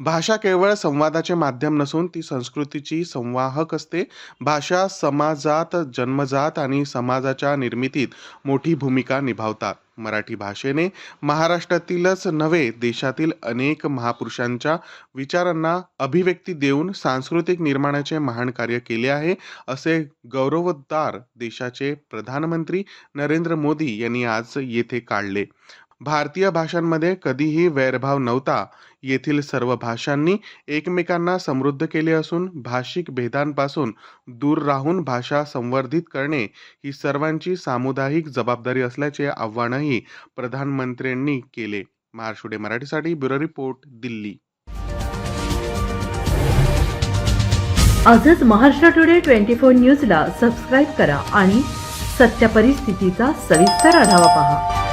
भाषा केवळ संवादाचे माध्यम नसून ती संस्कृतीची संवाहक असते. भाषा समाजात जन्मजात आणि समाजाच्या निर्मितीत मोठी भूमिका निभावतात. मराठी भाषेने महाराष्ट्रातीलच नव्हे देशातील अनेक महापुरुषांच्या विचारांना अभिव्यक्ती देऊन सांस्कृतिक निर्माणाचे महान कार्य केले आहे असे गौरवोद्गार देशाचे प्रधानमंत्री नरेंद्र मोदी यांनी आज येथे काढले. भारतीय भाषांमध्ये कधीही वैरभाव नव्हता. येथील सर्व भाषांनी एकमेकांना समृद्ध केले असून भाषिक भेदांपासून दूर राहून भाषा संवर्धित करणे ही सर्वांची सामुदायिक जबाबदारी असल्याचे आव्हानही प्रधानमंत्र्यांनी केले. महाराष्ट्र मराठीसाठी ब्युरो रिपोर्ट दिल्ली. आजच महाराष्ट्र टुडे ट्वेंटी फोर न्यूजला सबस्क्राईब करा आणि सत्य परिस्थितीचा सविस्तर आढावा पहा.